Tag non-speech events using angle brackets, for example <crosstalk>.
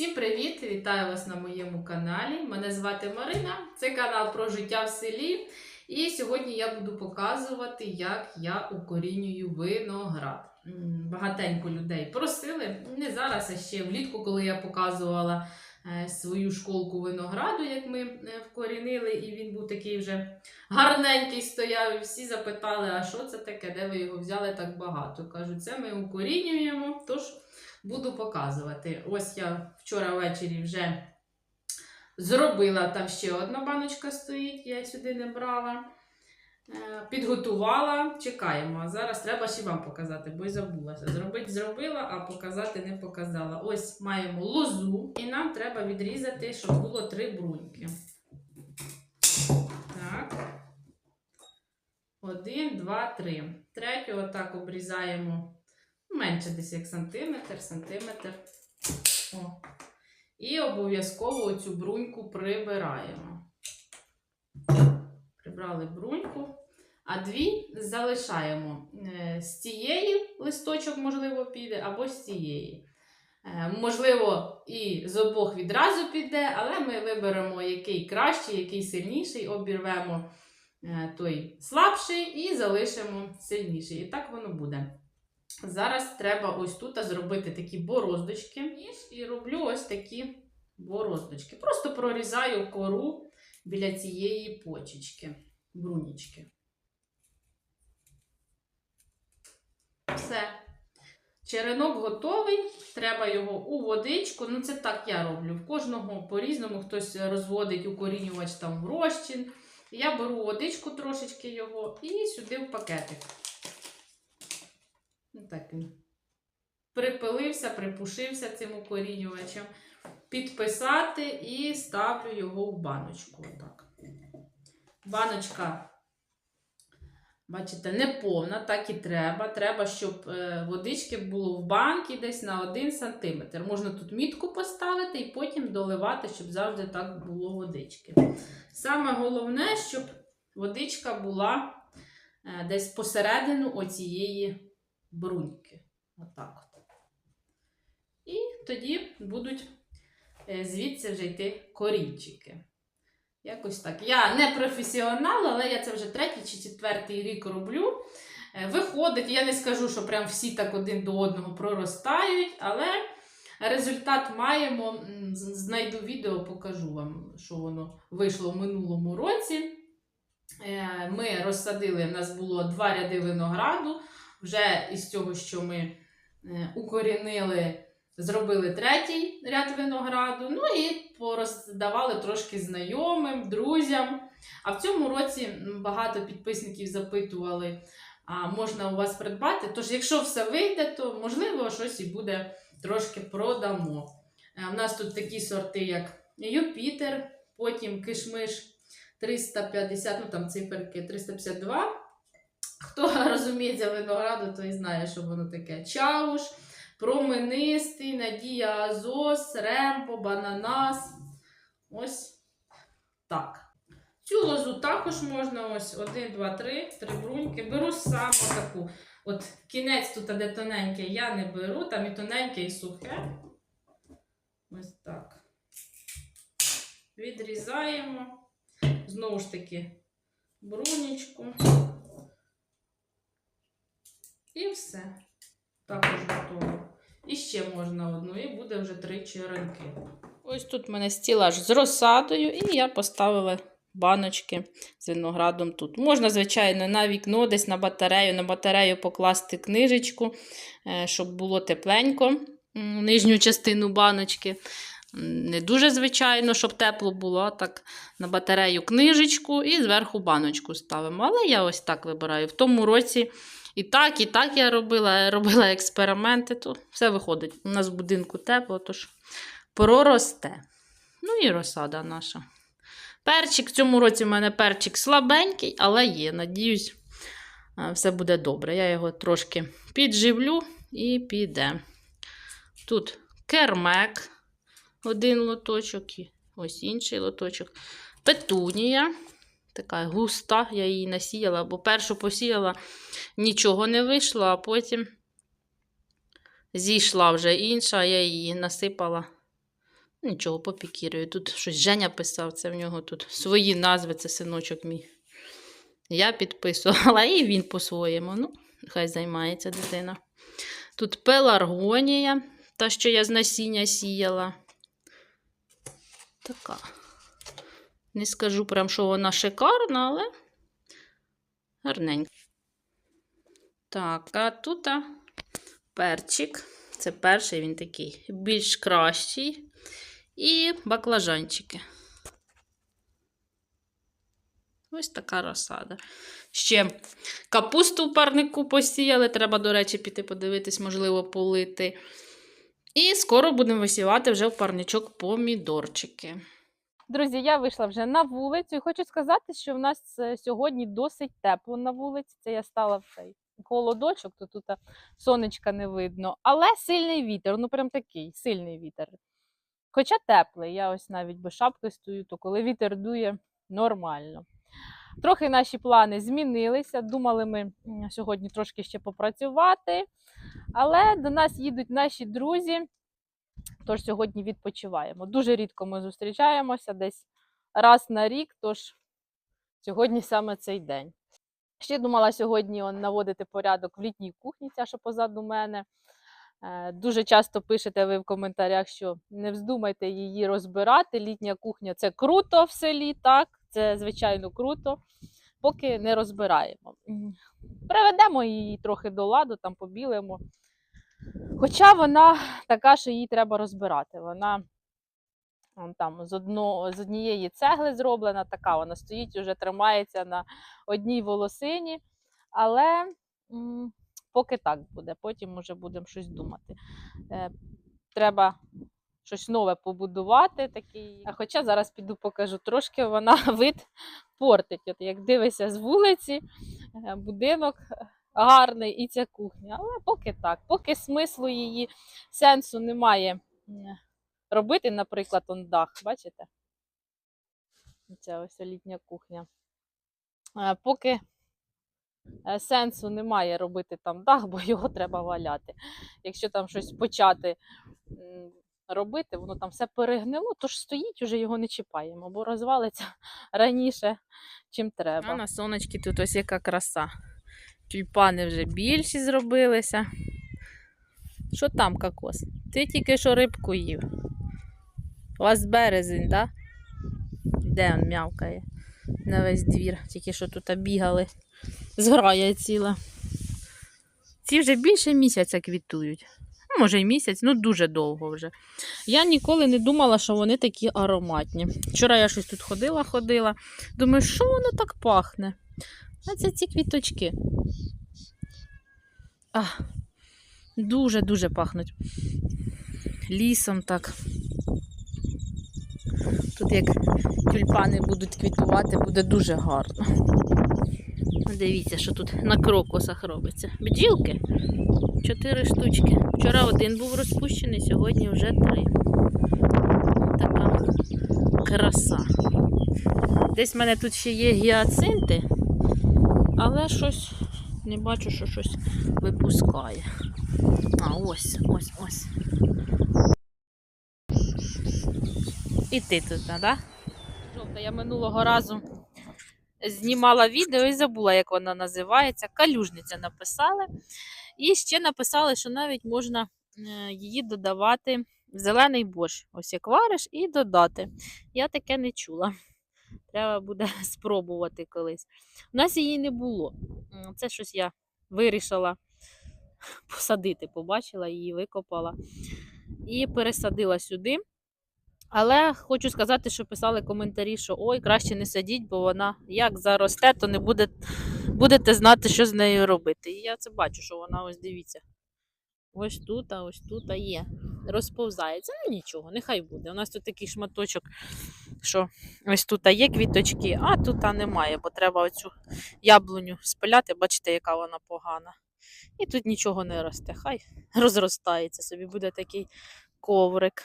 Всім привіт! Вітаю вас на моєму каналі. Мене звати Марина. Це канал про життя в селі. І сьогодні я буду показувати, як я укорінюю виноград. Багатенько людей просили. Не зараз, а ще влітку, коли я показувала е, свою школку винограду, як ми е, вкорінили, і він був такий вже гарненький стояв. І всі запитали, а що це таке, де ви його взяли так багато? Кажу, це ми укорінюємо. Тож буду показувати. Ось я вчора ввечері вже зробила, там ще одна баночка стоїть, я сюди не брала. Е, Підготувала, чекаємо. Зараз треба ще вам показати, бо й забулася. Зробити зробила, а показати не показала. Ось маємо лозу, і нам треба відрізати, щоб було три бруньки. Так. Один, два, три. Третю отак обрізаємо менше десь як сантиметр, сантиметр. О. І обов'язково цю бруньку прибираємо. Прибрали бруньку, а дві залишаємо. Е, З цієї листочок, можливо, піде, або з цієї. Е, Можливо, і з обох відразу піде, але ми виберемо, який кращий, який сильніший, обірвемо е, той слабший і залишимо сильніший. І так воно буде. Зараз треба ось тут зробити такі бороздочки. Ніж І роблю ось такі бороздочки. Просто прорізаю кору біля цієї почечки, брунічки. Все. Черенок готовий, треба його у водичку. Ну, це так я роблю. В кожного по-різному хтось розводить укорінювач там в розчин. Я беру водичку трошечки його і сюди в пакетик. Так він припилився, припушився цим укорінювачем. Підписати і ставлю його в баночку. Отак. Баночка, бачите, не повна, так і треба. Треба, щоб е, водички було в банці десь на 1 см. Можна тут мітку поставити і потім доливати, щоб завжди так було водички. Саме головне, щоб водичка була е, десь посередину оцієї бруньки. Отак от. І тоді будуть е, звідси вже йти корінчики. Якось так. Я не професіонал, але я це вже третій чи четвертий рік роблю. Е, Виходить, я не скажу, що прям всі так один до одного проростають, але результат маємо. Знайду відео, покажу вам, що воно вийшло в минулому році. Е, Ми розсадили, в нас було два ряди винограду. Вже із цього, що ми е, укорінили, зробили третій ряд винограду. Ну і пороздавали трошки знайомим, друзям. А в цьому році багато підписників запитували, а можна у вас придбати. Тож, якщо все вийде, то можливо щось і буде трошки продамо. Е, У нас тут такі сорти, як Юпітер, потім кишмиш 350, ну там циферки 352. Хто <laughs> розуміється винограду, той знає, що воно таке. Чауш, променистий, Надія Азос, Рембо, Бананас. Ось так. Цю лозу також можна ось 1, 2, 3, три бруньки. Беру саме таку. От кінець тут, де тоненьке, я не беру, там і тоненьке, і сухе. Ось так. Відрізаємо. Знову ж таки, брунічку. І все. Також готово. І ще можна одну, і буде вже три черенки. Ось тут в мене стілаж з розсадою, і я поставила баночки з виноградом тут. Можна, звичайно, на вікно, десь на батарею, на батарею покласти книжечку, е, щоб було тепленько, нижню частину баночки. Не дуже звичайно, щоб тепло було, так на батарею книжечку і зверху баночку ставимо. Але я ось так вибираю. В тому році і так, і так я робила, робила експерименти, то все виходить. У нас в будинку тепло, тож проросте. Ну і розсада наша. Перчик в цьому році в мене перчик слабенький, але є. Надіюсь, е, все буде добре. Я його трошки підживлю і піде. Тут кермек, один лоточок, і ось інший лоточок. Петунія. Така густа, я її насіяла, бо першу посіяла, нічого не вийшло, а потім зійшла вже інша, я її насипала Нічого, попікірую. Тут щось Женя писав, це в нього тут свої назви, це синочок мій. Я підписувала, <laughs> і він по-своєму. Ну, хай займається дитина. Тут пеларгонія, та, що я з насіння сіяла. Така. Не скажу прям, що вона шикарна, але гарненька. Так, а тут перчик. Це перший він такий більш кращий. І баклажанчики. Ось така розсада. Ще капусту в парнику посіяли. Треба, до речі, піти подивитись, можливо, полити. І скоро будемо висівати вже в парничок помідорчики. Друзі, я вийшла вже на вулицю і хочу сказати, що в нас е, сьогодні досить тепло на вулиці. Це я стала в цей холодочок, то тут сонечка не видно. Але сильний вітер, ну прям такий сильний вітер. Хоча теплий, я ось навіть без шапки стою, то коли вітер дує, нормально. Трохи наші плани змінилися. Думали ми сьогодні трошки ще попрацювати, але до нас їдуть наші друзі. Тож сьогодні відпочиваємо. Дуже рідко ми зустрічаємося десь раз на рік, тож сьогодні саме цей день. Ще думала сьогодні наводити порядок в літній кухні, ця що позаду мене. Е, Дуже часто пишете ви в коментарях, що не вздумайте її розбирати. Літня кухня це круто в селі, так, це звичайно круто, поки не розбираємо. Приведемо її трохи до ладу, там побілимо. Хоча вона така, що її треба розбирати. Вона он там з, одно, з однієї цегли зроблена, така вона стоїть, уже тримається на одній волосині. Але м, поки так буде, потім вже будемо щось думати. Е, треба щось нове побудувати. Такий. А Хоча зараз піду покажу, трошки вона <laughs> вид портить. От як дивишся з вулиці, е, будинок гарний і ця кухня. Але поки так, поки смислу її сенсу немає робити, наприклад, он дах, бачите? Це ось літня кухня. Е, Поки е, сенсу немає робити там дах, бо його треба валяти. Якщо там щось почати робити, воно там все перегнило, то ж стоїть, уже його не чіпаємо, бо розвалиться <laughs> раніше, чим треба. А на сонечки тут ось яка краса. Тюльпани вже більші зробилися. Що там, кокос? Ти тільки що рибку їв. У вас березень, так? Да? Де він м'явкає? На весь двір. Тільки що тут бігали. Зграя ціла. Ці вже більше місяця квітують. Ну, може, й місяць, ну дуже довго вже. Я ніколи не думала, що вони такі ароматні. Вчора я щось тут ходила, ходила. Думаю, що воно так пахне? А це ці квіточки. Дуже-дуже пахнуть. Лісом так. Тут як тюльпани будуть квітувати, буде дуже гарно. Дивіться, що тут на крокусах робиться. Бджілки. Чотири штучки. Вчора один був розпущений, сьогодні вже три. Така краса. Десь в мене тут ще є гіацинти, але щось не бачу, що щось випускає. А, ось, ось, ось. І ти тут, так? Да? Жовта, я минулого разу знімала відео і забула, як вона називається. Калюжниця написали. І ще написали, що навіть можна е, її додавати в зелений борщ. Ось як вариш, і додати. Я таке не чула. Треба буде <laughs> спробувати колись. У нас її не було. Це щось я вирішила <laughs> посадити, побачила її, викопала і пересадила сюди. Але хочу сказати, що писали коментарі, що ой, краще не садіть, бо вона як заросте, то не буде, будете знати, що з нею робити. І я це бачу, що вона ось дивіться. Ось тут, а ось тут а є. Розповзається. Ну нічого, нехай буде. У нас тут такий шматочок, що ось тут є квіточки, а тут немає, бо треба оцю яблуню спиляти, бачите, яка вона погана. І тут нічого не росте. Хай <laughs> розростається собі, буде такий коврик.